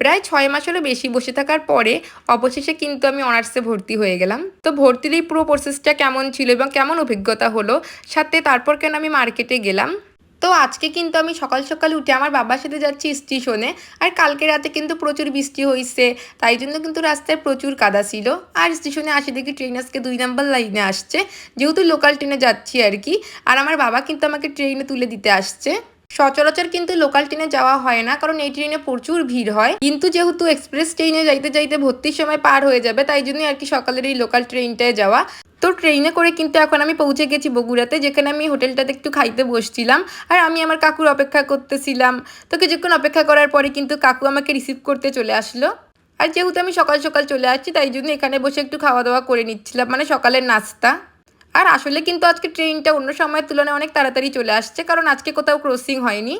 প্রায় ছয় মাসেরও বেশি বসে থাকার পরে অবশেষে কিন্তু আমি অনার্সে ভর্তি হয়ে গেলাম। তো ভর্তির এই পুরো প্রসেসটা কেমন ছিল এবং কেমন অভিজ্ঞতা হলো, সাথে তারপর কেন আমি মার্কেটে গেলাম? তো আজকে কিন্তু আমি সকাল সকাল উঠে আমার বাবার সাথে যাচ্ছি স্টেশনে, আর কালকে রাতে কিন্তু প্রচুর বৃষ্টি হয়েছে তাই জন্য কিন্তু রাস্তায় প্রচুর কাদা ছিল। আর স্টেশনে আসে দেখি ট্রেন আজকে দুই নাম্বার লাইনে আসছে, যেহেতু লোকাল ট্রেনে যাচ্ছি আর কি, আর আমার বাবা কিন্তু আমাকে ট্রেনে তুলে দিতে আসছে। সচরাচর কিন্তু লোকাল ট্রেনে যাওয়া হয় না, কারণ এই ট্রেনে প্রচুর ভিড় হয়। কিন্তু যেহেতু এক্সপ্রেস ট্রেনে যাইতে যাইতে ভর্তির সময় পার হয়ে যাবে, তাই জন্যই আর কি সকালের এই লোকাল ট্রেনটায় যাওয়া। তো ট্রেনে করে কিন্তু এখন আমি পৌঁছে গেছি বগুড়াতে, যেখানে আমি হোটেলটাতে একটু খাইতে বসছিলাম। আর আমি আমার কাকুর অপেক্ষা করতেছিলাম। তো কিছুক্ষণ অপেক্ষা করার পরে কিন্তু কাকু আমাকে রিসিভ করতে চলে আসলো। আর যেহেতু আমি সকাল সকাল চলে আসছি, তাই জন্য এখানে বসে একটু খাওয়া দাওয়া করে নিচ্ছিলাম মানে সকালের নাস্তা। আর আসলে কিন্তু আজকে ট্রেনটা অন্য সময়ের তুলনায় অনেক তাড়াতাড়ি চলে আসছে, কারণ আজকে কোথাও ক্রসিং হয়নি।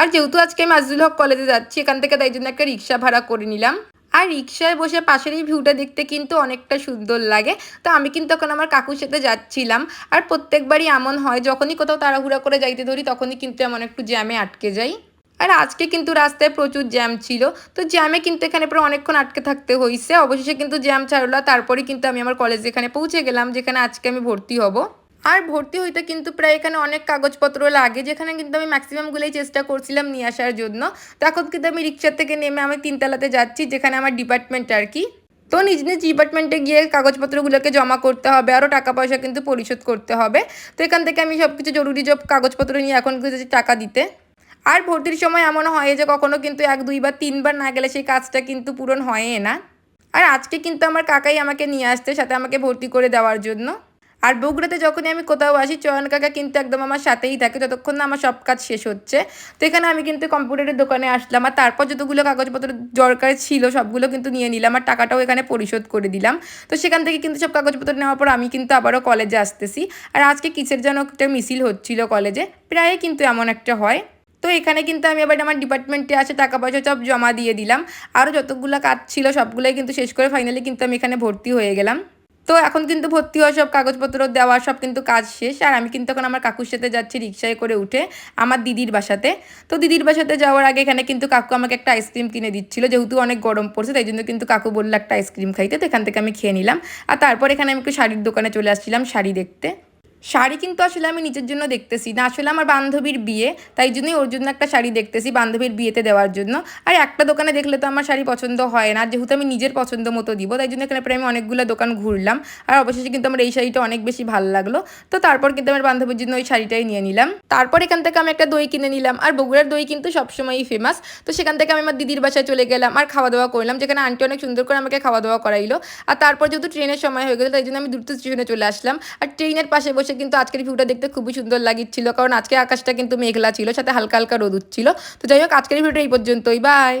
আর যেহেতু আজকে আমি আজিজুল হক কলেজে যাচ্ছি, এখান থেকে তাই জন্য একটা রিক্সা ভাড়া করে নিলাম। আর রিক্সায় বসে পাশের এই ভিউটা দেখতে কিন্তু অনেকটা সুন্দর লাগে। তো আমি কিন্তু এখন আমার কাকুর সাথে যাচ্ছিলাম। আর প্রত্যেকবারই এমন হয়, যখনই কোথাও তাড়াহুড়া করে যাইতে ধরি, তখনই কিন্তু এমন একটু জ্যামে আটকে যাই। আর আজকে কিন্তু রাস্তায় প্রচুর জ্যাম ছিল। তো জ্যামে কিন্তু এখানে প্রায় অনেকক্ষণ আটকে থাকতে হয়েছে অবশেষে কিন্তু জ্যাম ছাড়লো। তারপরে কিন্তু আমি আমার কলেজে এখানে পৌঁছে গেলাম, যেখানে আজকে আমি ভর্তি হব। আর ভর্তি হইতে কিন্তু প্রায় এখানে অনেক কাগজপত্র লাগে, যেখানে কিন্তু আমি ম্যাক্সিমামগুলোই চেষ্টা করছিলাম নিয়ে আসার জন্য। তো এখন কিন্তু আমি রিক্সার থেকে নেমে আমি তিনতলাতে যাচ্ছি, যেখানে আমার ডিপার্টমেন্ট আর কি। তো নিজ নিজ ডিপার্টমেন্টে গিয়ে কাগজপত্রগুলোকে জমা করতে হবে, আরও টাকা পয়সা কিন্তু পরিশোধ করতে হবে। তো এখান থেকে আমি সব কিছু জরুরি সব কাগজপত্র নিয়ে এখন টাকা দিতে। আর ভর্তির সময় এমন হয় যে কখনো কিন্তু এক দুইবার তিনবার না গেলে সেই কাজটা কিন্তু পূরণ হয় না। আর আজকে কিন্তু আমার কাকাই আমাকে নিয়ে আসতে সাথে আমাকে ভর্তি করে দেওয়ার জন্য। আর বগুড়াতে যখনই আমি কোথাও আসি, চয়ন কাকা কিন্তু একদম আমার সাথেই থাকে, যতক্ষণ না আমার সব কাজ শেষ হচ্ছে। তো এখানে আমি কিন্তু কম্পিউটারের দোকানে আসলাম, আর তারপর যতগুলো কাগজপত্র দরকার ছিল সবগুলো কিন্তু নিয়ে নিলাম, আর টাকাটাও এখানে পরিশোধ করে দিলাম। তো সেখান থেকে কিন্তু সব কাগজপত্র নেওয়ার পর আমি কিন্তু আবারও কলেজে আসতেছি। আর আজকে কিসের যেন একটা মিছিল হচ্ছিল কলেজে প্রায় কিন্তু এমন একটা হয়। তো এখানে কিন্তু আমি আবার আমার ডিপার্টমেন্টে আছে টাকা পয়সা সব জমা দিয়ে দিলাম। আরও যতগুলো কাজ ছিল সবগুলোই কিন্তু শেষ করে ফাইনালি কিন্তু আমি এখানে ভর্তি হয়ে গেলাম। তো এখন কিন্তু ভর্তি হওয়া সব কাগজপত্র দেওয়া সব কিন্তু কাজ শেষ। আর আমি কিন্তু এখন আমার কাকুর সাথে যাচ্ছি রিক্সায় করে উঠে আমার দিদির বাসাতে। তো দিদির বাসাতে যাওয়ার আগে এখানে কিন্তু কাকু আমাকে একটা আইসক্রিম কিনে দিচ্ছিল। যেহেতু অনেক গরম পড়ছে, তাই জন্য কিন্তু কাকু বলল একটা আইসক্রিম খাইতে। তো এখান থেকে আমি খেয়ে নিলাম। আর তারপর এখানে আমি একটু শাড়ির দোকানে চলে আসছিলাম শাড়ি দেখতে। শাড়ি কিন্তু আসলে আমি নিজের জন্য দেখতেছি না। আসলে আমার বান্ধবীর বিয়ে, তাই জন্যই ওর জন্য একটা শাড়ি দেখতেছি বান্ধবীর বিয়েতে দেওয়ার জন্য। আর একটা দোকানে দেখলে তো আমার শাড়ি পছন্দ হয় না যেহেতু আমি নিজের পছন্দ মতো দিব, তাই জন্য এখানে প্রায় আমি অনেকগুলো দোকান ঘুরলাম। আর অবশেষে কিন্তু আমার এই শাড়িটা অনেক বেশি ভালো লাগল। তো তারপর কিন্তু আমার বান্ধবীর জন্য ওই শাড়িটাই নিয়ে নিলাম। তারপর এখান থেকে আমি একটা দই কিনে নিলাম। আর বগুড়ার দই কিন্তু সবসময়ই ফেমাস তো সেখান থেকে আমি আমার দিদির বাসায় চলে গেলাম আর খাওয়া দাওয়া করলাম, যেখানে আন্টি অনেক সুন্দর করে আমাকে খাওয়া দাওয়া করাইলো। আর তারপর যেহেতু ট্রেনের সময় হয়ে গেলো, তাই জন্য আমি দ্রুত স্টেশনে চলে আসলাম। আর ট্রেনের পাশে বসে কিন্তু আজকের ভিউটা দেখতে খুবই সুন্দর লাগিচ্ছিল, কারণ আজকে আকাশটা কিন্তু মেঘলা ছিল, সাথে হালকা হালকা রোদ উঠছিল। তো যাই হোক, আজকের ভিডিওটা এই পর্যন্তই বাই